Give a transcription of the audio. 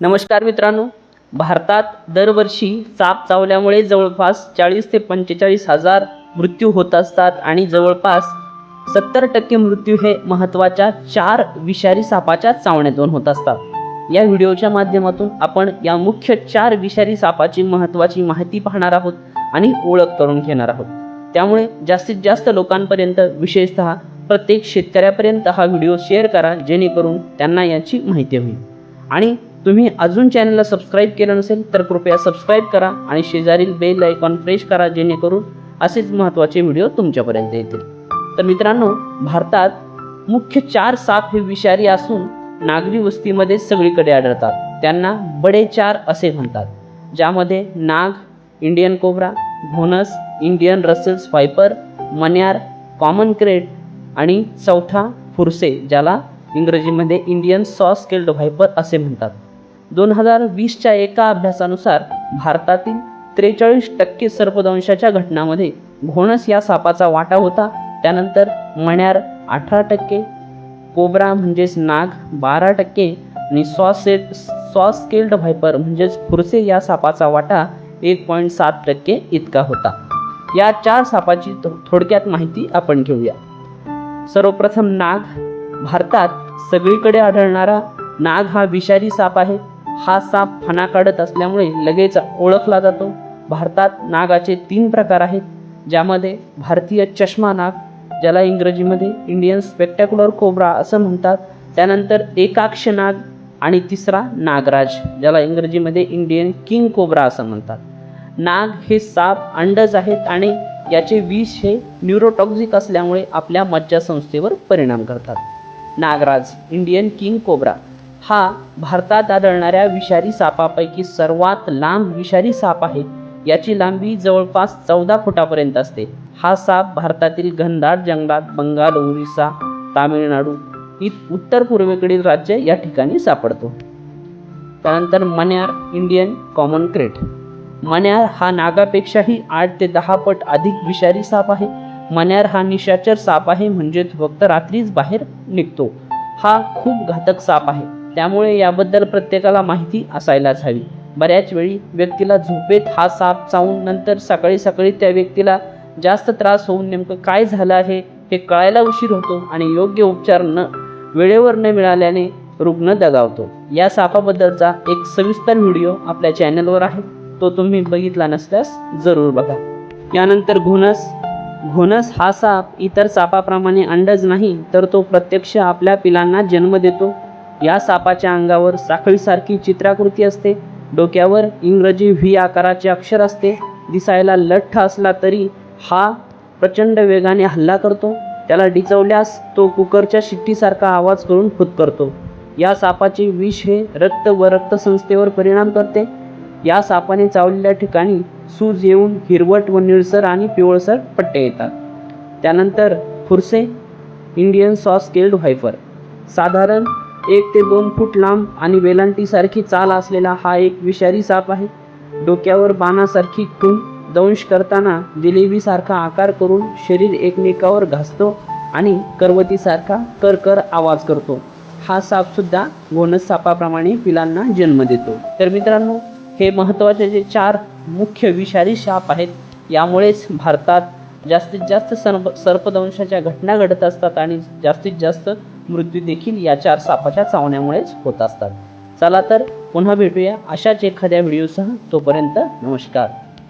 नमस्कार मित्रांनो भारतात दरवर्षी साप चावल्यामुळे जवळपास चाळीस ते पंचेचाळीस हजार मृत्यू होत असतात आणि जवळपास सत्तर टक्के मृत्यू हे महत्त्वाच्या चार विषारी सापाच्या चावण्यातून होत असतात. या व्हिडिओच्या माध्यमातून आपण या मुख्य चार विषारी सापाची महत्त्वाची माहिती पाहणार आहोत आणि ओळख करून घेणार आहोत. त्यामुळे जास्तीत जास्त लोकांपर्यंत विशेषतः प्रत्येक शेतकऱ्यापर्यंत हा व्हिडिओ शेअर करा जेणेकरून त्यांना याची माहिती होईल. आणि तुम्ही अजून चॅनलला सबस्क्राईब केलं नसेल तर कृपया सबस्क्राईब करा आणि शेजारील बेल आयकॉन प्रेस करा जेणेकरून असेच महत्त्वाचे व्हिडिओ तुमच्यापर्यंत येतील. तर मित्रांनो भारतात मुख्य चार साप हे विषारी असून नागरी वस्तीमध्ये सगळीकडे आढळतात. त्यांना बडे चार असे म्हणतात ज्यामध्ये नाग इंडियन कोबरा घोनस इंडियन रसेल्स फायपर मन्यार कॉमन क्रेट आणि चौथा फुरसे ज्याला इंग्रजीमध्ये इंडियन सॉस स्केल्ड व्हायपर असे म्हणतात. दोन हजार वीसच्या एका अभ्यासानुसार भारतातील त्रेचाळीस टक्के सर्पदंशाच्या घटनामध्ये घोणस या सापाचा वाटा होता. त्यानंतर मण्यार अठरा टक्के कोब्रा म्हणजेच नाग बारा टक्के आणि सॉसेट सॉस व्हायपर म्हणजेच फुरसे या सापाचा वाटा एक पॉईंट सात टक्के इतका होता. या चार सापाची थो- थोडक्यात माहिती आपण घेऊया. सर्वप्रथम नाग भारतात सगळीकडे आढळणारा नाग हा विषारी साप आहे. हा साप फणा काढत असल्यामुळे लगेच ओळखला जातो. भारतात नागाचे तीन प्रकार आहेत ज्यामध्ये भारतीय चष्मा नाग ज्याला इंग्रजीमध्ये इंडियन स्पेक्टॅक्युलर कोब्रा असं म्हणतात. त्यानंतर एकाक्ष नाग आणि तिसरा नागराज ज्याला इंग्रजीमध्ये इंडियन किंग कोब्रा असं म्हणतात. नाग हे साप अंडज आहेत आणि याचे विष हे न्यूरोटॉक्झिक असल्यामुळे आपल्या मज्जासंस्थेवर परिणाम करतात. नागराज इंडियन किंग कोब्रा हा भारतात आढळणाऱ्या विषारी सापापैकी सर्वात लांब विषारी साप आहे. याची लांबी जवळपास चौदा फुटापर्यंत असते. हा साप भारतातील घनदाट जंगलात बंगाल ओरिसा तामिळनाडू ही उत्तर पूर्वेकडील राज्य या ठिकाणी सापडतो. त्यानंतर मन्यार इंडियन कॉमन क्रेट मन्यार हा नागापेक्षाही आठ ते दहा पट अधिक विषारी साप आहे. मन्यार हा निशाचर साप आहे म्हणजे फक्त रात्रीच बाहेर निघतो. हा खूप घातक साप आहे. त्यामुळे याबद्दल प्रत्येकाला माहिती असायलाच हवी. बऱ्याच वेळी व्यक्तीला झोपेत हा साप चावून नंतर सकाळी सकाळी त्या व्यक्तीला जास्त त्रास होऊन नेमकं काय झालं आहे हे कळायला उशीर होतो आणि योग्य उपचार न वेळेवर न मिळाल्याने रुग्ण दगावतो. या सापाबद्दलचा एक सविस्तर व्हिडिओ आपल्या चॅनलवर आहे. तो तुम्ही बघितला नसल्यास जरूर बघा. यानंतर घोणस घोणस हा साप इतर सापाप्रमाणे अंडज नाही तर तो प्रत्यक्ष आपल्या पिलांना जन्म देतो. या सापाच्या अंगावर साखळीसारखी चित्राकृती असते. डोक्यावर इंग्रजी व्ही आकाराचे अक्षर असते. दिसायला लठ्ठ असला तरी हा प्रचंड वेगाने हल्ला करतो. त्याला डिचवल्यास तो कुकरच्या शिट्टीसारखा आवाज करून फुतकरतो या सापाचे विष हे रक्त व रक्तसंस्थेवर परिणाम करते. या सापाने चावलेल्या ठिकाणी सूज येऊन हिरवट व निळसर आणि पिवळसर पट्टे येतात. त्यानंतर फुरसे इंडियन सॉस केल्ड व्हायफर. साधारण एक ते दोन फूट लांब आणि वेलांटीसारखी चाल असलेला हा एक विषारी साप आहे. डोक्यावर बाणासारखी खून दंश करताना जिलेबीसारखा आकार करून शरीर एकमेकावर घासतो आणि करवतीसारखा करकर आवाज करतो. हा सापसुद्धा गोनस सापाप्रमाणे पिलांना जन्म देतो. तर मित्रांनो हे महत्त्वाचे जे चार मुख्य विषारी साप आहेत यामुळेच भारतात जास्तीत जास्त सर्प सर्पदंशाच्या घटना घडत असतात आणि जास्तीत जास्त मृत्यू देखील या चार सापाच्या चावण्यामुळेच होत असतात. चला तर पुन्हा भेटूया अशाच एखाद्या व्हिडिओसह. तोपर्यंत नमस्कार.